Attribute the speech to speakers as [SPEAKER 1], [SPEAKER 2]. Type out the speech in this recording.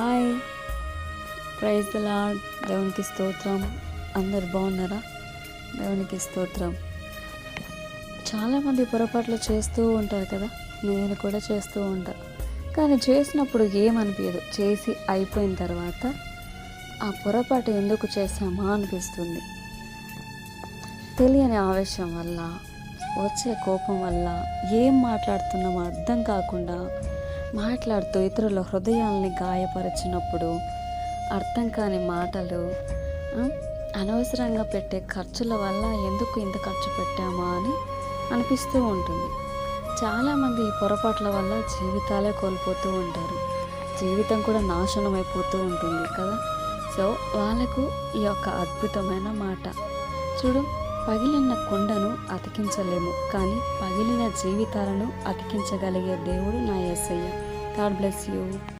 [SPEAKER 1] Hi. Praise the lord దేవునికి స్తోత్రం. అందరు బాగున్నారా? దేవునికి స్తోత్రం. చాలామంది పొరపాట్లు చేస్తూ ఉంటారు కదా? నేను కూడా చేస్తూ ఉంటా. కానీ చేసినప్పుడు ఏమనిపించదు చేసి అయిపోయిన తర్వాత ఆ పొరపాటు ఎందుకు చేసామా అనిపిస్తుంది. తెలియని ఆవేశం వల్ల వచ్చే కోపం వల్ల ఏం మాట్లాడుతున్నామో అర్థం కాకుండా మాట్లాడుతూ ఇతరుల హృదయాల్ని గాయపరిచినప్పుడు అర్థం కాని మాటలు అనవసరంగా పెట్టే ఖర్చుల వల్ల ఎందుకు ఇంత ఖర్చు పెట్టామా అని అనిపిస్తూ ఉంటుంది. చాలామంది ఈ పొరపాట్ల వల్ల జీవితాలే కోల్పోతూ ఉంటారు. జీవితం కూడా నాశనం అయిపోతూ ఉంటుంది కదా. సో వాళ్ళకు ఈ యొక్క అద్భుతమైన మాట. చూడు పగిలిన కొండను అతికించలేము కానీ పగిలిన జీవితాలను అతికించగలిగే దేవుడు నా యేసయ్య. God bless you.